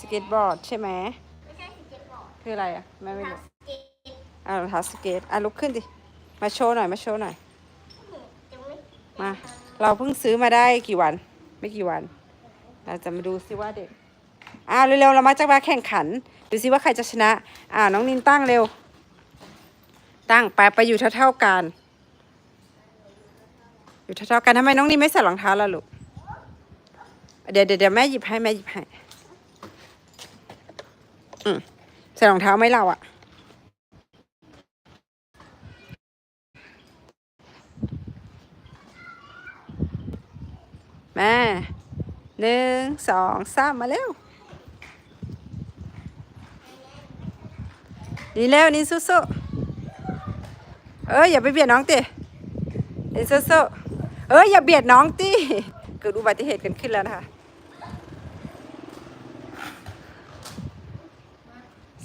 สเก็ตบอร์ดใช่ไหมไม่ใช่สเก็ตบอร์ดคืออะไรอะแม่ไม่ทารู้สเก็ตอ่ารองเท้าสเก็ตอะลุกขึ้นดิ มาโชว์หน่อยมาโชว์หน่อยจะไม่มา เราเพิ่งซื้อมาได้กี่วัน ไม่กี่วัน เราจะมาดูซิว่าเด็กอ่าเร็วๆเรามาจะมาแข่งขัน ดูซิว่าใครจะชนะ อ่าน้องนินตั้งเร็ว ตั้งไปไปอยู่เท่าๆกัน อยู่เท่าๆกันทำไมน้องนินไม่ใส่รองเท้าล่ะลูกเดี๋ยวเดี๋ยวเดี๋ยวแม่หยิบให้แม่หยิบให้ อืมใส่รองเท้าไหมเราอะแม่หนึ่งสองสามมาเร็ว นี่เร็วนี่สู้ๆเอ้ยอย่าไปเบียดน้องตินี่สู้ๆเอ้ยอย่าเบียดน้องติเกิดอุบัติเหตุกันขึ้นแล้วนะคะ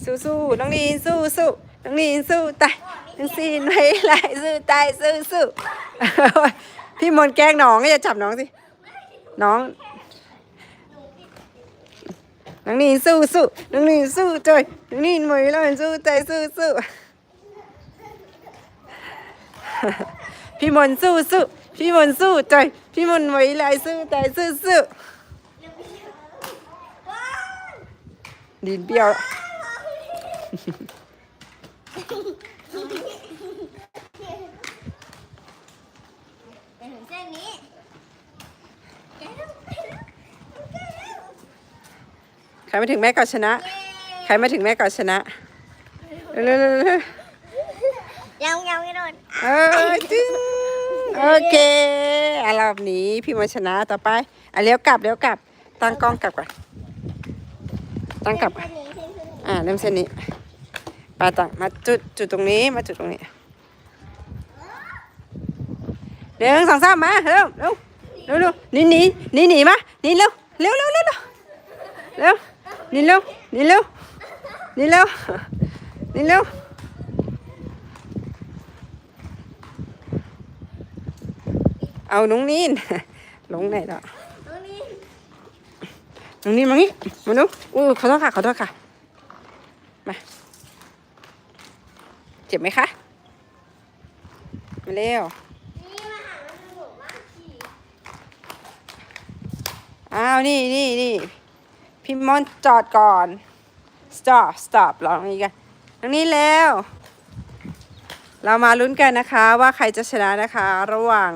สู้ๆน้องนีนสู้สู้น้องนีนสู้ตายน้องซีนไม่ไรสู้ตายสู้สู้พี่มนต์แกล้งน้องก็อย่าจับน้องสิน้องน้องนีนสู้สู้น้องนีนสู้จอยน้องนีนไม่ไรสู้ตายสู้สู้พี่มนต์สู้สู้พี่มนต์สู้จอยพี่มนต์ไม่ไรสู้ตายสู้สู้ดินเปรี้ยว จะถึงเส้นนี้ใครมาถึงแม่ก่อนชนะ ใครมาถึงแม่ก่อนชนะเร็วๆๆยังยังไม่โดนๆเออจึ้งโอเคอะรอบนี้พี่มาชนะต่อไปอะเลี้ยวกลับเลี้ยวกลับ ตั้งกล้องกลับก่อนตั้งกลับ เส้นนี้เส้นนี้ อ่าเริ่มเส้นนี้ ไปตั้งมาจุดจุดตรงนี้มาจุดตรงนี้หนึ่งสองสามมาเร็วเร็วเร็วเร็วหนีหนีหนีหนีมาหนีเร็วเร็วเร็วเร็วเร็วเร็วหนีเร็วหนีเร็วหนีเร็วหนีเร็วเอาน้องนีนลงไหนแล้วตรงนี้น้องนีนมางี้มาดูอู้ขอโทษค่ะขอโทษค่ะมา เจ็บไหมคะมาเร็วอ้าวนี่นี่นี่พี่มอนจอดก่อน stop stop ลองนี้กันทางนี้แล้ว เรามาลุ้นกันนะคะว่าใครจะชนะนะคะ ระหว่าง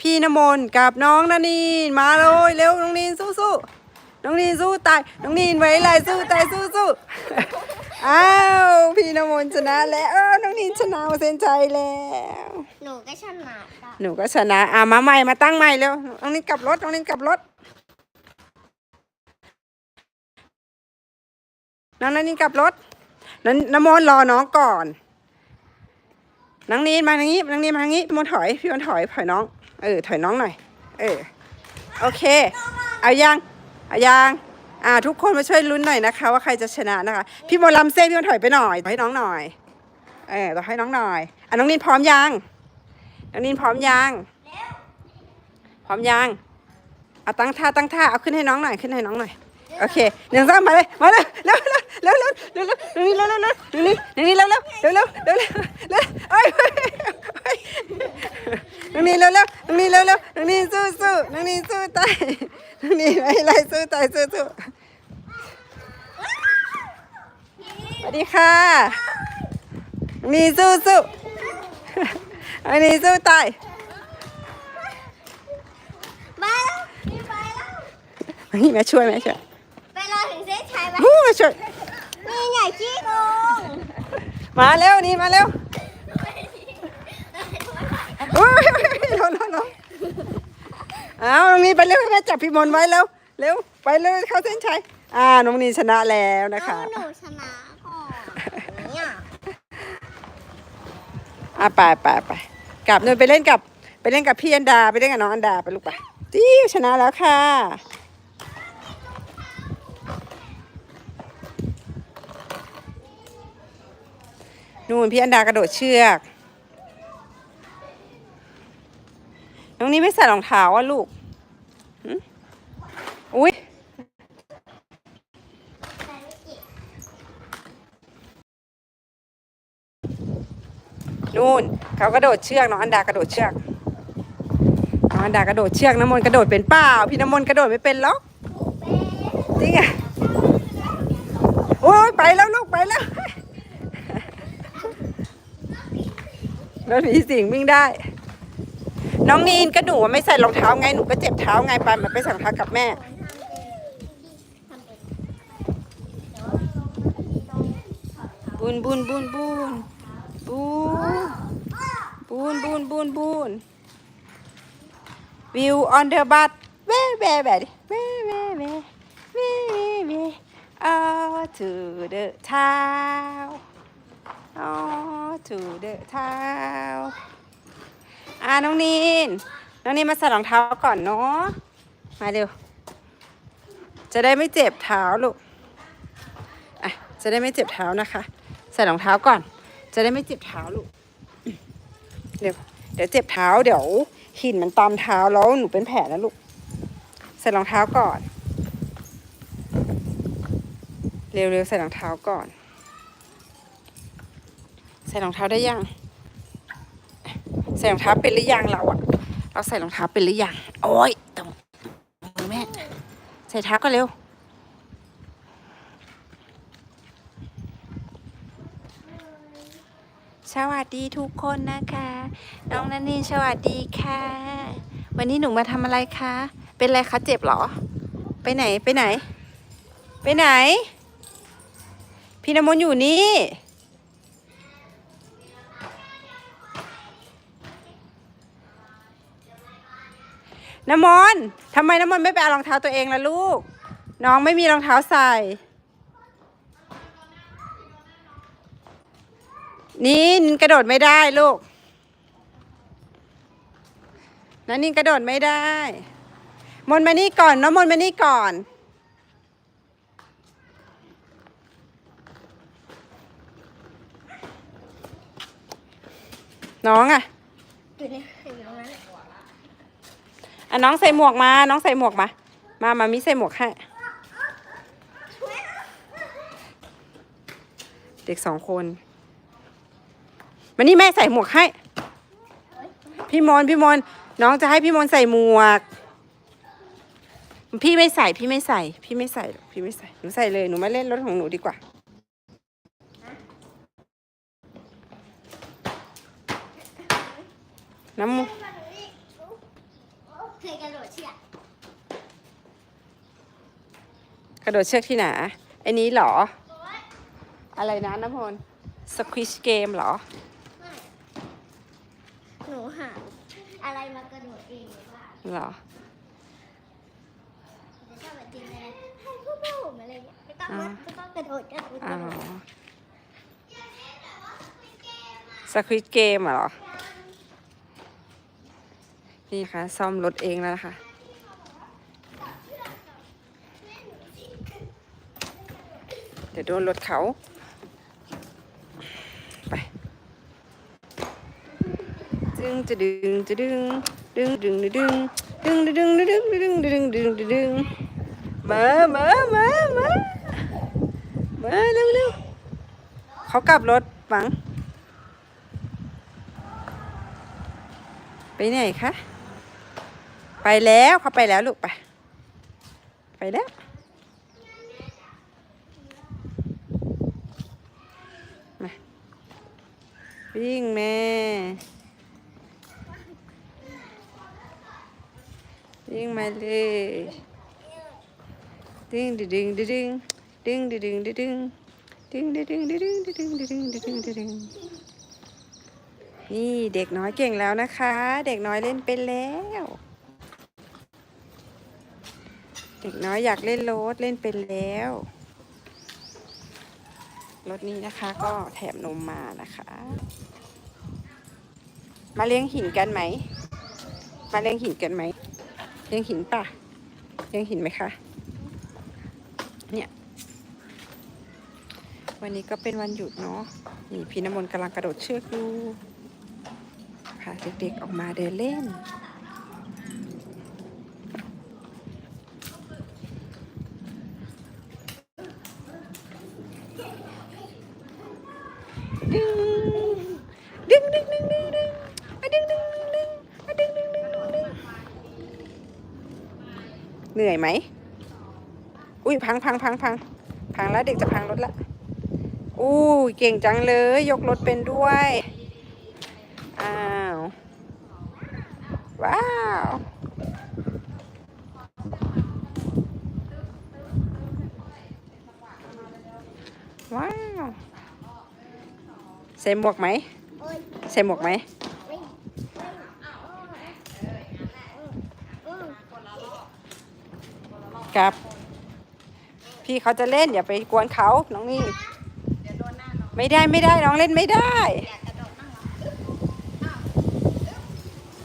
พี่นมนกับน้องนานีนมาเลยเร็วน้องนีนสู้สู้น้องนีนสู้ตายน้องนีนไว้ไรสู้ตายสู้สู้ อ้าวพี่นมนชนะแล้วเออน้องนีนชนะเส้นใจแล้ว หนูก็ชนะได้หนูก็ชนะอะมาใหม่มาตั้งใหม่เร็วน้องนีนกลับรถน้องนีนกลับรถน้องนันนี่กลับรถนั้นน้ำมนต์รอน้องก่อนนังนีนมาทางนี้นังนีนมาทางนี้พี่มนต์ถอยพี่มนต์ถอยถอยน้อง เออถอยน้องหน่อย เออโอเค เอายังเอายัง อ่าทุกคนมาช่วยลุ้นหน่อยนะคะ ว่าใครจะชนะนะคะ พี่มลำเส้นพี่มนถอยไปหน่อยถอยให้น้องหน่อยเออต่อให้น้องหน่อยอะน้องนินพร้อมยังน้องนินพร้อมยังพร้อมยังเอาตั้งท่าตั้งท่าเอาขึ้นให้น้องหน่อยขึ้นให้น้องหน่อย โอเคหนึ่งสองมาเลยมาเลยเร็วเร็วเร็วเร็วเร็วเร็วเร็วนี่เร็วเร็วเร็วนี่นี่เร็วเร็วเร็วเร็วเร็วเร็วเร็วเอ้ยน้องนี่เร็วเร็วน้องนี่เร็วเร็วน้องนี่สู้สู้น้องนี่สู้ตายน้องนี่ไม่ไรสู้ตายสู้สู้สวัสดีค่ะนี่สู้สู้องนี่สู้ตายมาแล้วนี่ไปแล้วนี่แม่ช่วยแม่ช่วย งเส้นชัยไหมฮู้แม่ช่วยนี่ใหญ่ขี้โกงมาเร็วนี่มาเร็วโอ้ยลงลงลงเอาน้องนีไปเร็วให้แม่จับพี่มนต์ไว้เร็วเร็วไปเร็วเข้าเส้นชัยอ่าน้องนีชนะแล้วนะคะเอาหนูชนะก่อนเนี่ยอะไปไปไปกลับนู่นไปเล่นกับไปเล่นกับพี่อันดาไปเล่นกับน้องอันดาไปลูกไปจิ้วชนะแล้วค่ะ นู่นพี่อันดากระโดดเชือกตรงนี้ไม่ใส่รองเท้าอะลูกอุ้ยนู่นเขากระโดดเชือกน้องอันดากระโดดเชือกน้องอันดากระโดดเชือกน้ำมนต์กระโดดเป็นเปล่าพี่น้ำมนต์กระโดดไม่เป็นหรอกจริงอะโอ้ยไปแล้วลูกไปแล้ว รถผีสิงวิ่งได้ น้องนีนก็หนูไม่ใส่รองเท้าไงหนูก็เจ็บเท้าไงไปมาไปใส่งเท้ากับแม่บุญบุญบุญบุญบุญบุญบุญบุญบุญวิว on the bus เว่เว่เว่เว่เว่เว่เว่เว่ all to the town all to the town อ่าน้องนีน น้องนีนมาใส่รองเท้าก่อนเนาะ มาเร็ว จะได้ไม่เจ็บเท้าลูก อะ จะได้ไม่เจ็บเท้านะคะ ใส่รองเท้าก่อน จะได้ไม่เจ็บเท้าลูก เดี๋ยว เดี๋ยวเจ็บเท้า เดี๋ยวหินมันตามเท้าแล้วหนูเป็นแผลนะลูก ใส่รองเท้าก่อน เร็วๆใส่รองเท้าก่อน ใส่รองเท้าได้ยังใส่รองเท้าเป็นหรือยังเราอะเราใส่รองเท้าเป็นหรือยังโอ้ยตรงมือแม่ใส่เท้าก็เร็วสวัสดีทุกคนนะคะ น้องนันนี่สวัสดีค่ะ วันนี้หนูมาทำอะไรคะ เป็นอะไรคะเจ็บเหรอ ไปไหนไปไหน ไปไหน พี่น้ำมนต์อยู่นี่ น้ำมนต์ทำไมน้ำมนต์ไม่ไปเอารองเท้าตัวเองล่ะลูก น้องไม่มีรองเท้าใส่ นี่นินกระโดดไม่ได้ลูกนั่นนินกระโดดไม่ได้ มนมานี่ก่อนน้องมนมานี่ก่อน น้องอะอยู่เนี่ยอยู่ตรงนั้นแหละ อะน้องใส่หมวกมา น้องใส่หมวกมา มามามิใส่หมวกให้ เด็กสองคน มานี่แม่ใส่หมวกให้ พี่มนพี่มนน้องจะให้พี่มนใส่หมวก พี่ไม่ใส่ พี่ไม่ใส่ พี่ไม่ใส่ พี่ไม่ใส่ หนูใส่เลย หนูมาเล่นรถของหนูดีกว่า น้ำมู เคยกระโดดเชือก ก ระโดดเชือกที่ไหนไอ้นี้เหรอ อะไรนะน้ำพลสควิชเกมเหรอไม่หนูหาอะไรมากระโดดเองหรือว่าเหรอจะชอบแบบจริงเลยให้พวกผมอะไรเงี้ยไม่ต้องอ่าไม่ต้องกระโดดกระโดดกอ๋อระโดดสควิชเกมเหรอ นี่ค่ะ ซ่อมรถเองแล้วนะคะ ดี๋ยวโดนรถเขา ไป ดึงจะดึงจะดึงดึง ดึงดึงดึงดึงดึงดึงดึงดึงดึงดึงดึงมามามามามาเร็วเร็วเขากลับรถฝัง ไปไหนคะ ไปแล้วเขาไปแล้วลูกไป ไปแล้ว วิ่งแม่วิ่งมาเลยดิ้งดิดิ้งดิดิ้งดิ้งดิดิ้งดิดิ้งดิ้งดิดิ้งดิดิ้งดิดิ้งดิ้งดิ้งดิ้งนี่เด็กน้อยเก่งแล้วนะคะ เด็กน้อยเล่นเป็นแล้ว เด็กน้อยอยากเล่นรถเล่นเป็นแล้ว รถนี้นะคะ ก็แถมนมมานะคะ มาเลี้ยงหินกันไหม มาเลี้ยงหินกันไหมเลี้ยงหินป่ะเลี้ยงหินไหมคะ เนี่ย วันนี้ก็เป็นวันหยุดเนาะนี่พี่น้ำมนต์กำลังกระโดดเชือกอยู่พาเด็กๆออกมาเดินเล่น ดึงดึงดึงดึง เหนื่อย ไหม อุ้ยพังพังพังพังพังแล้วเด็กจะพังรถละอู้เก่งจังเลย ยกรถเป็นด้วย อ้าว ว้าวว้าว ใส่หมวกไหม ใส่หมวกไหม เฮ้ยอืม ครับ พี่เขาจะเล่นอย่าไปกวนเขาน้องนี่ไม่ได้ไม่ได้น้องเล่นไม่ได้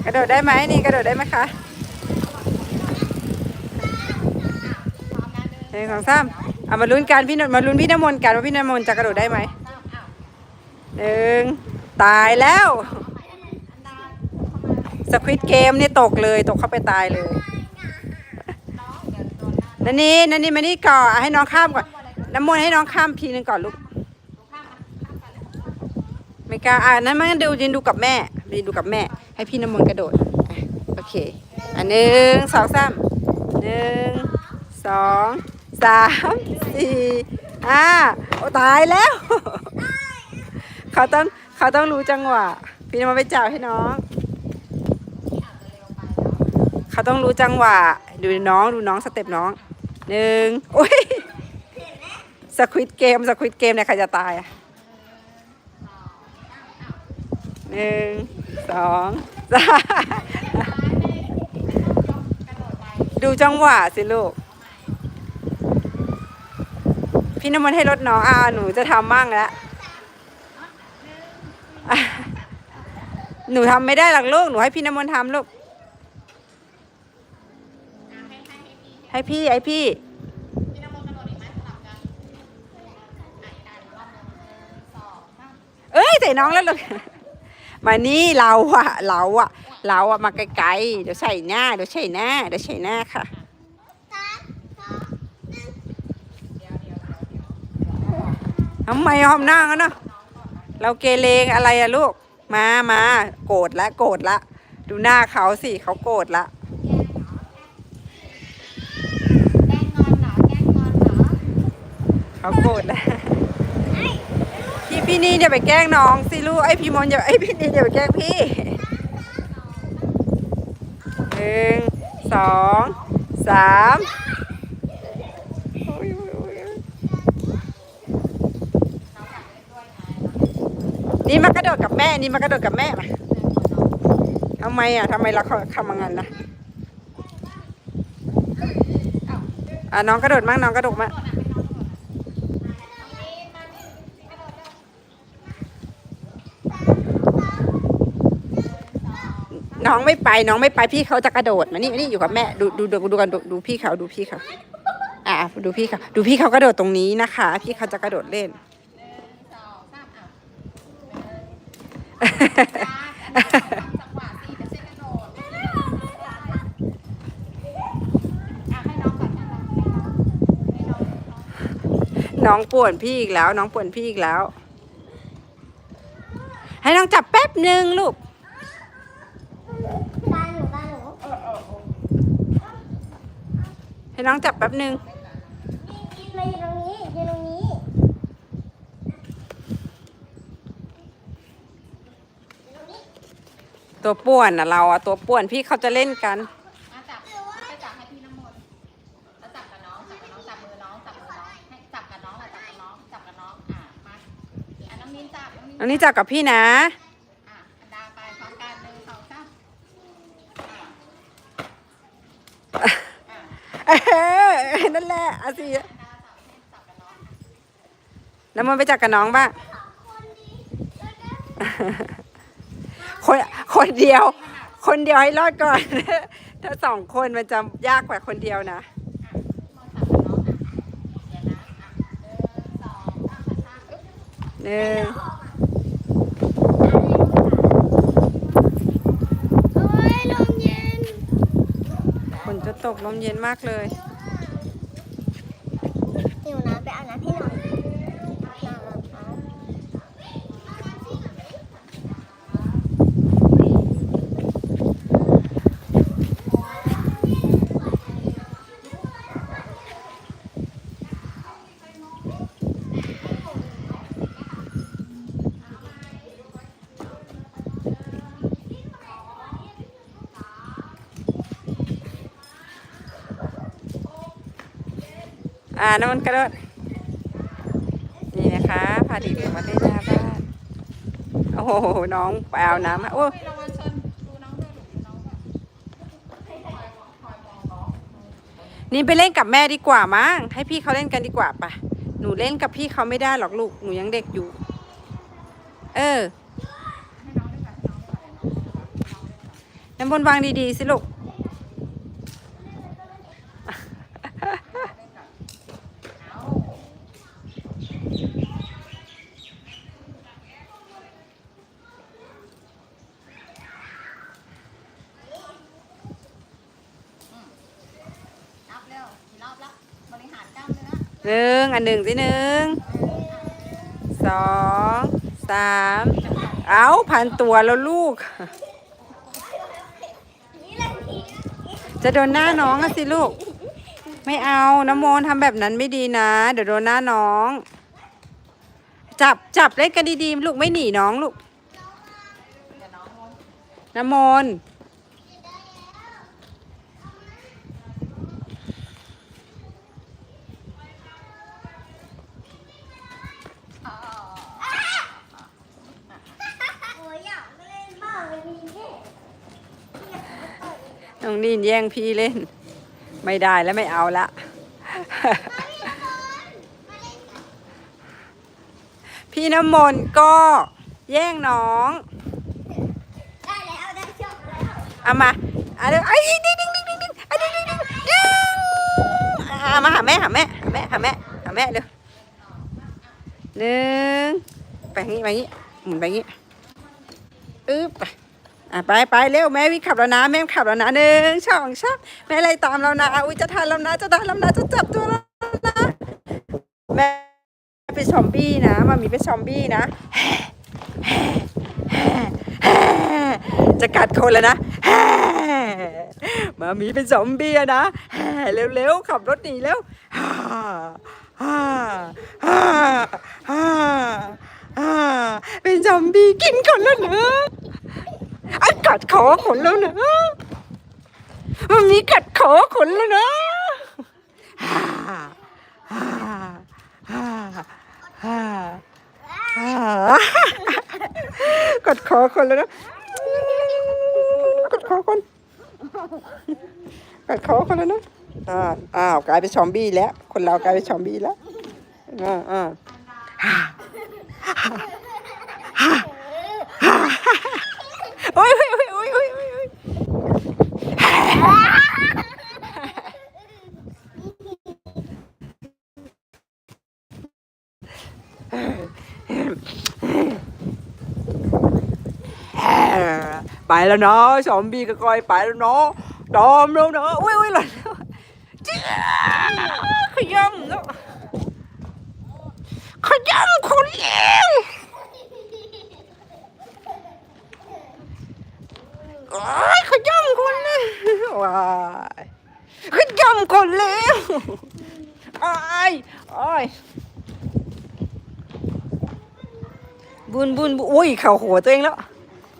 กระโดดได้ไหมนี่กระโดดได้ไหมคะหนึ่งสองสามเอามาลุ้นกันพี่นนท์มาลุ้นพี่น้ำมนต์กันว่าพี่น้ำมนต์จะกระโดดได้ไหมหนึ่งตายแล้ว สควิตเกมนี่ตกเลยตกเข้าไปตายเลย นันนี่นันนี่มานี่ก่อนให้น้องข้ามก่อนน้ำมนต์ให้น้องข้ามทีนึงก่อนลูกไม่กล้าอ่านั้นมันดูยืนดูกับแม่ยืนดูกับแม่ ให้พี่น้ำมนต์กระโดดโอเคอันหนึ่งสองสามหนึ่งสองสามสี่ห้าโอ้ตายแล้วเขาต้องเขาต้องรู้จังหวะพี่น้ำมนต์ไปจับให้น้องเขาต้องรู้จังหวะดูน้องดูน้องสเต็ปน้อง หนึ่งอุ้ยสควิตเกมสควิตเกมเนี่ยใครจะตายอะหนึ่งสองสามดูจังหวะสิลูก พี่น้ำมันให้รถน้องอ่าหนูจะทำมั่งแล้วหนูทำไม่ได้หรอกลูก หนูให้พี่น้ำมนทำลูก ให้พี่ไอพี่เอ้ยใส่น้องแล้วลูกมานี่เราอะเราอะเราอะมาไกลๆเดี๋ยวใส่หน้าเดี๋ยวใส่หน้าเดี๋ยวใส่หน้าค่ะทำไมหอมหน้ากันเนาะเราเกเรอะไรอะลูก มามาโกรธละโกรธละ ดูหน้าเขาสิเขาโกรธละ แกล้งงอนเหรอแกล้งงอนเหรอ เขาโกรธละพี่พี่นี่อย่าไปแกล้งน้องสิลูกไอพี่มอนอย่าไอพี่นี่อย่าไปแกล้งพี่หนึ่งสองสามนี่มากระโดดกับแม่นี่มากระโดดกับแม่มาทำไมอะทำไมเราทำอย่างนั้นนะอะน้องกระโดดมั่งน้องกระโดดมั่ง น้องไม่ไปน้องไม่ไปพี่เขาจะกระโดดมานี่มานี่อยู่กับแม่ดูดูดูดูกันดูดูพี่เขาดูพี่เขาอะดูพี่เขาดูพี่เขากระโดดตรงนี้นะคะ พี่เขาจะกระโดดเล่นน้องก่อนให้น้องให้น้องให้น้องน้องป่วนพี่อีกแล้ว น้องป่วนพี่อีกแล้ว ให้น้องจับแป๊บหนึ่งลูก ตาหนูตาหนูเออเออ ให้น้องจับแป๊บหนึ่งยืนมาอยู่ตรงนี้ยืนตรงนี้ตัวป่วนอะเราอะตัวป่วนพี่เขาจะเล่นกัน อะจับไปจับให้พี่น้ำมนต์แล้วจับกับน้องจับกับน้องจับมือน้องจับมือน้องให้จับกับน้องแหละจับกับน้องจับกับน้องอะมาอะน้องมินจับน้องมินน้องนี่จับกับพี่นะอะอันดาไปพร้อมกันหนึ่งสองสามอะ เออนั่นแหละอาสิอันดาจับให้จับกับน้องแล้วมันไปจับกับน้องบ้างคนคนเดียว คนเดียวให้รอดก่อน ถ้าสองคนมันจะยากกว่าคนเดียวนะมองจับกับน้องอะเดี๋ยวนะอะหนึ่งสองสามอึ๊บ หนึ่ง โอ้ยลมเย็น ฝนจะ ตกลมเย็นมากเลย หิวน้ำไปอาบน้ำให้หน่อยน้ำน้ำ อ อ่าน้ำมันกระโดดนี่นะคะพาเด็กมาเล่นหน้าบ้านโอ้โหน้องไปเอาน้ำโอ้นี่ไปเล่นกับแม่ดีกว่ามั้งให้พี่เขาเล่นกันดีกว่าปะหนูเล่นกับพี่เขาไม่ได้หรอกลูกหนูยังเด็กอยู่ เออน้องด้วยกันให้น้องด้วยกันน้องด้วยกันน้ำบนวางดีๆสิลูก เร็วกี่รอบล้วบริหารกล้ามเนื้อหนึ่งอันหนึ่งสิหนึ่งสองสามเอาพันตัวแล้วลูก จะโดนหน้าน้องอะสิลูก ไม่เอาน้ำมนทำแบบนั้นไม่ดีนะ เดี๋ยวโดนหน้าน้อง จับจับเล่นกันดีๆลูกไม่หนีน้องลูกน้องงงน้ำมนต์ อ๋อ โอ้ยอยากเล่นบ้างเลยมีแค่ น้องนีนแย่งพี่เล่น ไม่ได้แล้วไม่เอาละพี่น้ำมนต์ก็แย่งน้องได้แล้วได้ชอบแล้วเอามาเอาเร็วไอ้ดิ้งดิ้งดิ้งดิ้งดิ้งไอ้ดิ้งดิ้งดิ้งดิ้งเอามาหาแม่หาแม่หาแม่หาแม่หาแม่เร็วหนึ่งไปงี้ไปงี้หมุนไปงี้อึ๊บไป อะไปไปเร็วแม่วิ่งขับแล้วนะแม่ขับแล้วนะหนึ่งสองสามแม่ไล่ตามเรานะอุ้ยจะทันแล้วนะจะทันแล้วนะจะจับตัวแล้วนะแม่เป็นซอมบี้นะมามีเป็นซอมบี้นะจะกัดคนแล้วนะมามีเป็นซอมบี้นะเร็วๆขับรถหนีเร็วเป็นซอมบี้กินคนแล้วนอะ กัดคอคนแล้วนะมันมีกัดคอคนแล้วนะกัดคอคนแล้วนะกัดคอคนกัดคอคนแล้วนะอ่าอ้าวกลายเป็นซอมบี้แล้ว คนเรากลายเป็นซอมบี้แล้วอ่าอ่า อุ้ยโอ้ยโอ้ยโอ้ยโอ้ยโอ้ยไปแล้วเนาะซอมบี้ก็ค่อยไปแล้วเนาะดอมแล้วเนาะอุ้ยอุ้ยหล่นจิ๊ขยำเนาะขยำคนเลว โอ้ยขยำคนเลวว้ายขยำคนเลวอ้ายอ้ยบุญบุญอุ้ยเข่าหัวตัวเองแล้ว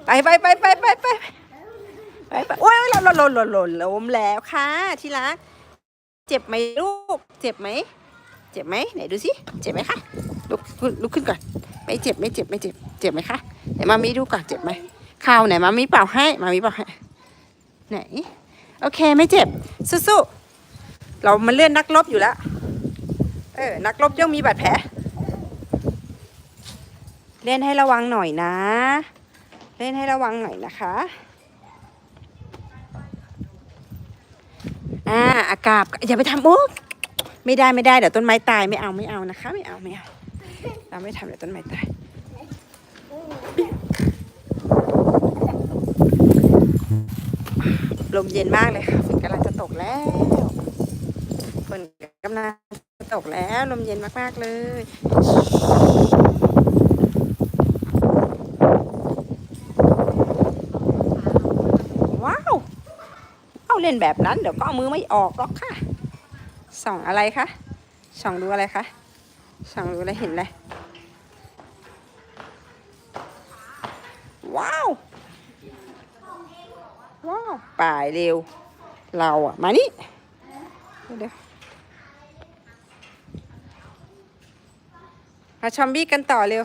ไปไปไปไปไปไปไปไปโอ้ยหล่นหล่นหล่นหล่นหล่นล้มแล้วค่ะที่รัก เจ็บไหมลูก เจ็บไหม เจ็บไหมไหนดูสิ เจ็บไหมคะลุกขึ้นลุกขึ้นก่อน ไม่เจ็บไม่เจ็บไม่เจ็บ เจ็บไหมคะไหนมามีดูก่อนเจ็บไหม ข่าวไหนมามีเป่าให้มามีเป่าให้ไหนโอเคไม่เจ็บสู้ๆเรามันเลื่อนนักรบอยู่แล้วเออนักรบย่อมมีบาดแผลเล่นให้ระวังหน่อยนะ เล่นให้ระวังหน่อยนะคะอ่าอากาศอย่าไปทำโอ้ไม่ได้ไม่ได้เดี๋ยวต้นไม้ตายไม่เอาไม่เอานะคะ ไม่เอาไม่เอาเราไม่ทำเดี๋ยวต้นไม้ตาย ลมเย็นมากเลยค่ะฝนกำลังจะตกแล้วฝนกำลังจะตกแล้วลมเย็นมากๆเลยว้าวเอาเล่นแบบนั้น เดี๋ยวก็เอามือไม่ออกหรอกค่ะส่องอะไรคะส่องดูอะไรคะส่องดูอะไรเห็นอะไรว้าว ว้าวป่ายเร็ว เราอะมานี่เดี๋ยวมาชอมบี้กันต่อเร็ว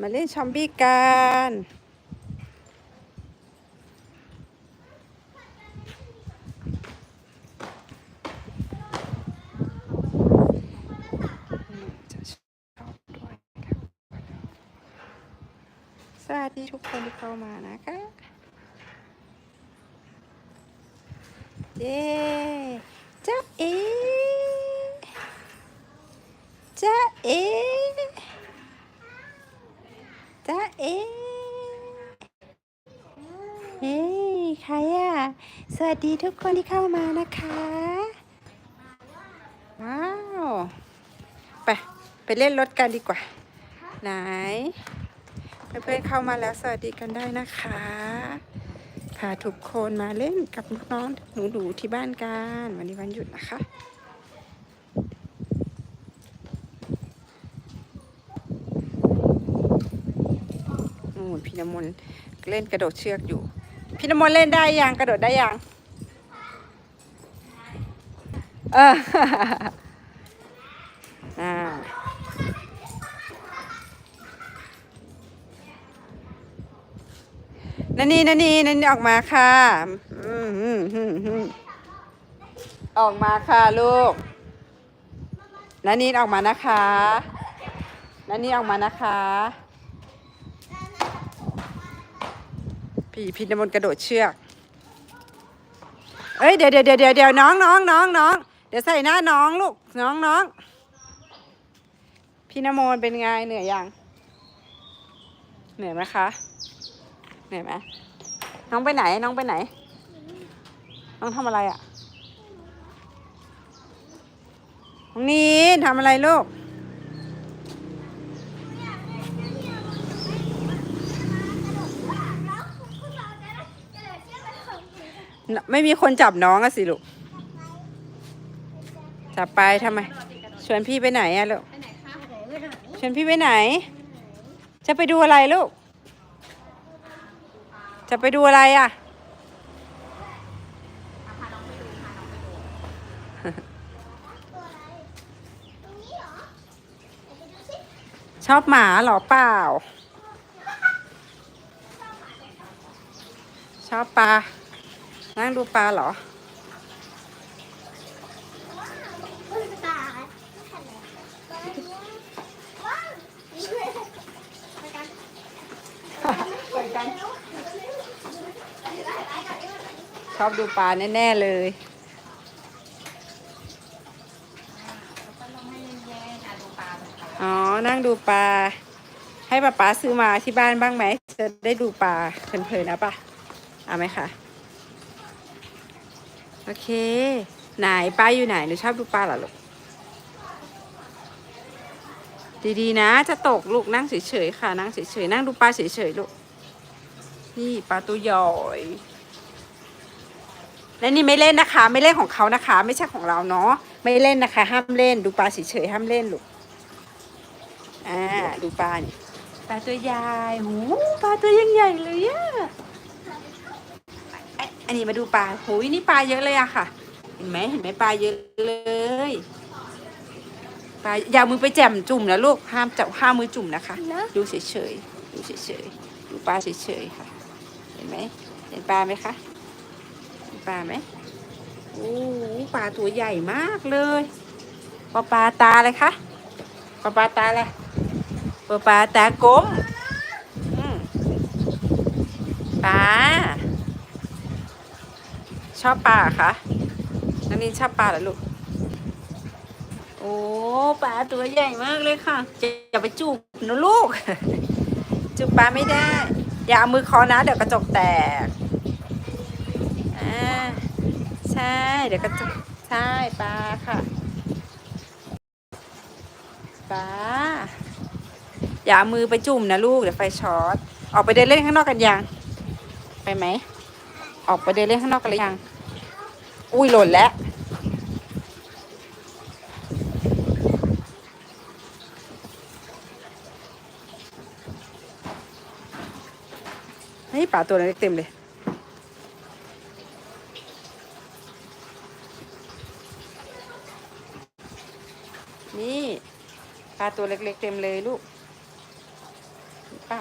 มาเล่นชอมบี้กันสวัสดีทุกคนที่เข้ามานะคะ เย้จ้าเอจ้าเอจ้าเอเฮ้ยใครอะ สวัสดีทุกคนที่เข้ามานะคะ ว้าว ไป ไปเล่นรถกันดีกว่า ไหน เพื่อนๆเข้ามาแล้วสวัสดีกันได้นะคะาทุกคนมาเล่นกับน้องหนูๆที่บ้านกันวันนี้วันหยุดนะคะนู่นพี่นมนเล่นกระโดดเชือกอยู่ พี่นมนเล่นได้ยังกระโดดได้ยังเออ นันนี่นันนี่นันนี่ออกมาค่ะอืมอืมอืมอืมออกมาค่ะลูกนันนี่ออกมานะคะนันนี่ออกมานะคะ พี่พี่นมนกระโดดเชือกเอ้ยเดี๋ยวเดี๋ยวเดี๋ยวเดี๋ยวน้องน้องน้องน้องเดี๋ยวใส่หน้าน้องลูกน้องน้องพี่นำมนเป็นไงเหนื่อยยังเหนื่อยไหมคะ เหนื่อยไหมน้องไปไหน น้องไปไหน น้องทำอะไรอะ่ะน้องนีนทำอะไรลูกไม่มีคนจับน้องอะสิลูก จับไปทำไม ชวนพี่ไปไหนอะลูก ชวนพี่ไปไหน จะไปดูอะไรลูก จะไปดูอะไรอะพาน้องไปดูพาน้องไปดูชอบหมาเหรอเปล่า ชอบปลา นั่งดูปลาเหรอ อบดูปลาแน่ๆเลยแล้วก็ลงให้เย็นๆอะดูปลาดูปลาอ๋อ นั่งดูปลา ให้ป๊าป๊าซื้อมาที่บ้านบ้างไหม จะได้ดูปลาเพลินๆนะปะเอาไหมคะโอเค ไหนปลาอยู่ไหนหนูชอบดูปลาเหรอลูกดีๆนะ จะตกลูกนั่งเฉยๆค่ะ นั่งเฉยๆนั่งดูปลาเฉยๆลูกนี่ปลาตัวใหญ่ และนี่ไม่เล่นนะคะ ไม่เล่นของเขานะคะ ไม่ใช่ของเราเนาะไม่เล่นนะคะ ห้ามเล่นดูปลาเฉยๆห้ามเล่นลูกอ่าดูปลานี่ปลาตัวใหญ่หูปลาตัวยังใหญ่เลยอะไอ้อันนี้มาดูปลาโหยนี่ปลาเยอะเลยอะค่ะ เห็นไหมเห็นไหมปลาเยอะเลยปลาอย่ามือไปแจ่มจุ่มนะลูกห้ามจับห้ามมือจุ่มนะคะนะดูเฉยๆดูเฉยๆดูปลาเฉยๆค่ะ เห็นไหมเห็นปลาไหมคะเห็น ปลาไหมโอ้โหปลาตัวใหญ่มากเลยปลาปลาตาเลยคะปลาปลาตาอะไรปลาปลาตากลมอืมปลาชอบปลาเหรอคะนันนินชอบปลาเหรอลูกโอ้ปลาตัวใหญ่มากเลยค่ะจะอย่าไปจูบนะลูกจูบปลาไม่ได้ อย่าเอามือเคอนะเดี๋ยวกระจกแตก อ่าใช่ เดี๋ยวกระจกใช่ปลาค่ะปลาอย่าเอามือไปจุ่มนะลูกเดี๋ยวไฟช็อตออกไปเดินเล่นข้างนอกกันยังไปไหมออกไปเดินเล่นข้างนอกกันหรือยังอุ้ยหล่นแล้วเฮ้ยป่าตัวนั้นเต็มเลย นี่ ไป ปลา ตัวเล็กๆเต็มเลยลูกป้า